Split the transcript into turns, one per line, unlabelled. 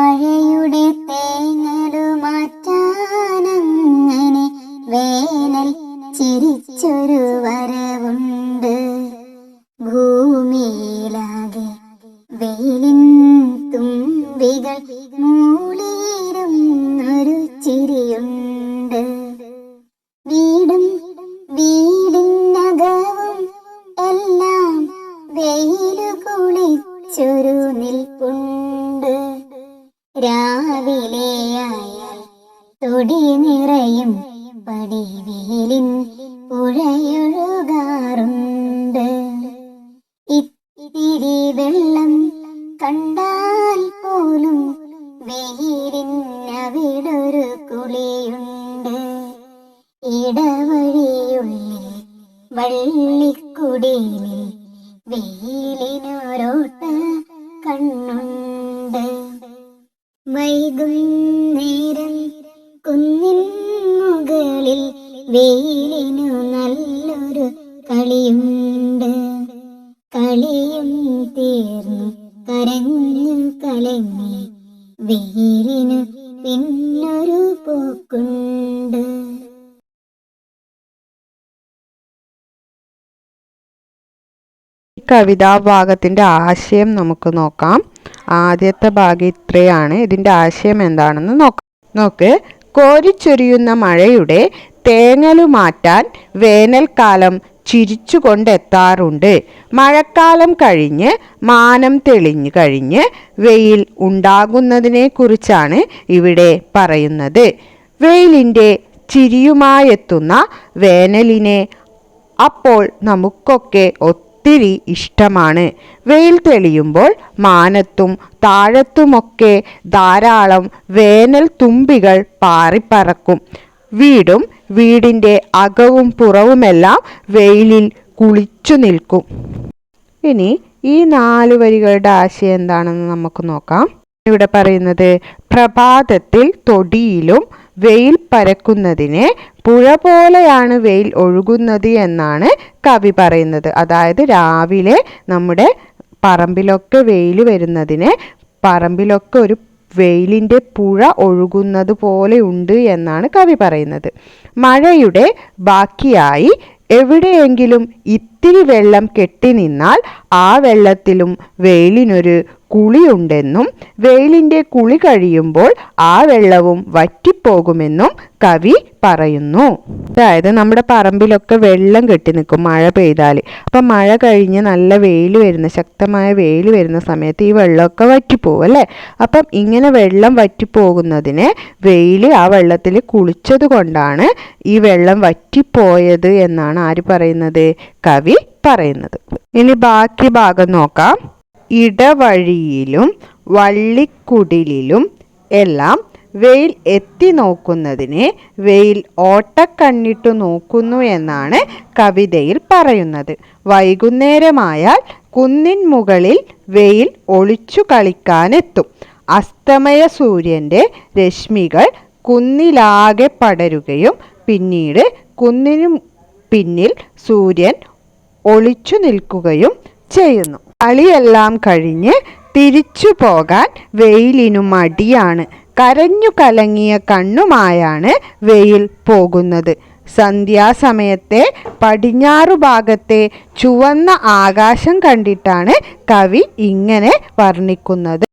മഴയുടെ തേങ്ങലു മാറ്റാനങ്ങനെ വേനൽ ചിരിച്ചൊരു രാവിലെയായാൽ തൊടി നിറയും പടിവേലിൻ പുഴയൊഴുകാറുണ്ട്. ഇത്തിരി വെള്ളം കണ്ടാൽ പോലും വെയിലിനവിടൊരു കുളിയുണ്ട്. ഇടവഴിയുള്ളിൽ വള്ളിക്കുടിയിൽ വെയിലിനൊരോട്ട വൈകുന്നേരം കുന്നിൻ മുകളിൽ വെയിലിനു നല്ലൊരു കളിയുണ്ട്. കളിയും തീർന്നു കരഞ്ഞു കലങ്ങി വെയിലിനു പിന്നൊരു പോക്കുണ്ട്.
ഈ കവിതാഭാഗത്തിന്റെ ആശയം നമുക്ക് നോക്കാം. ആദ്യത്തെ ഭാഗം ഇത്രയാണ്. ഇതിന്റെ ആശയം എന്താണെന്ന് നോക്കാം. നോക്ക്. കോരിച്ചൊരിയുന്ന മഴയുടെ തേങ്ങലു മാറ്റാൻ വേനൽക്കാലം ചിരിച്ചുകൊണ്ടെത്താറുണ്ട് മഴക്കാലം കഴിഞ്ഞ് മാനം തെളിഞ്ഞു കഴിഞ്ഞ് വെയിൽ ഉണ്ടാകുന്നതിനെ കുറിച്ചാണ് ഇവിടെ പറയുന്നത്. വെയിലിന്റെ ചിരിയുമായെത്തുന്ന വേനലിനെ അപ്പോൾ നമുക്കൊക്കെ ഒത്തിരി ഇഷ്ടമാണ്. വെയിൽ തെളിയുമ്പോൾ മാനത്തും താഴത്തുമൊക്കെ ധാരാളം വേനൽ തുമ്പികൾ പാറിപ്പറക്കും. വീടും വീടിന്റെ അകവും പുറവുമെല്ലാം വെയിലിൽ കുളിച്ചു നിൽക്കും. ഇനി ഈ നാല് വരികളുടെ ആശയം എന്താണെന്ന് നമുക്ക് നോക്കാം. ഇവിടെ പറയുന്നത് പ്രഭാതത്തിൽ തൊടിയിലും വെയിൽ പരക്കുന്നതിനെ പുഴ പോലെയാണ് വെയിൽ ഒഴുകുന്നത് എന്നാണ് കവി പറയുന്നത്. അതായത് രാവിലെ നമ്മുടെ പറമ്പിലൊക്കെ വെയിൽ വരുന്നതിനെ പറമ്പിലൊക്കെ ഒരു വെയിലിന്റെ പുഴ ഒഴുകുന്നത് പോലെ ഉണ്ട് എന്നാണ് കവി പറയുന്നത്. മഴയുടെ ബാക്കിയായി എവിടെയെങ്കിലും ഇത്തിരി വെള്ളം കെട്ടി നിന്നാൽ ആ വെള്ളത്തിലും വെയിലിനൊരു കുളിയുണ്ടെന്നും വെയിലിന്റെ കുളി കഴിയുമ്പോൾ ആ വെള്ളവും വറ്റിപ്പോകുമെന്നും കവി പറയുന്നു. അതായത് നമ്മുടെ പറമ്പിലൊക്കെ വെള്ളം കെട്ടി നിൽക്കും മഴ പെയ്താൽ. അപ്പം മഴ കഴിഞ്ഞ് നല്ല വെയിൽ വരുന്ന ശക്തമായ വെയിൽ വരുന്ന സമയത്ത് ഈ വെള്ളമൊക്കെ വറ്റിപ്പോകും അല്ലേ? അപ്പം ഇങ്ങനെ വെള്ളം വറ്റിപ്പോകുന്നതിന് വെയിൽ ആ വെള്ളത്തിൽ കുളിച്ചത് കൊണ്ടാണ് ഈ വെള്ളം വറ്റിപ്പോയത് എന്നാണ് ആര് പറയുന്നത്? കവി പറയുന്നത്. ഇനി ബാക്കി ഭാഗം നോക്കാം. ഇടവഴിയിലും വള്ളിക്കുടിലിലും എല്ലാം വെയിൽ എത്തി നോക്കുന്നതിനെ വെയിൽ ഓട്ടക്കണ്ണിട്ടു നോക്കുന്നു എന്നാണ് കവിതയിൽ പറയുന്നത്. വൈകുന്നേരമായാൽ കുന്നിൻ മുകളിൽ വെയിൽ ഒളിച്ചു കളിക്കാനെത്തും. അസ്തമയ സൂര്യന്റെ രശ്മികൾ കുന്നിലാകെ പടരുകയും പിന്നീട് കുന്നിനു പിന്നിൽ സൂര്യൻ ഒളിച്ചു നിൽക്കുകയും ചെയ്യുന്നു. കളിയെല്ലാം കഴിഞ്ഞ് തിരിച്ചു പോകാൻ വെയിലിനു മടിയാണ്. കരഞ്ഞു കലങ്ങിയ കണ്ണുമായാണ് വെയിൽ പോകുന്നത്. സന്ധ്യാസമയത്തെ പടിഞ്ഞാറു ഭാഗത്തെ ചുവന്ന ആകാശം കണ്ടിട്ടാണ് കവി ഇങ്ങനെ വർണിക്കുന്നത്.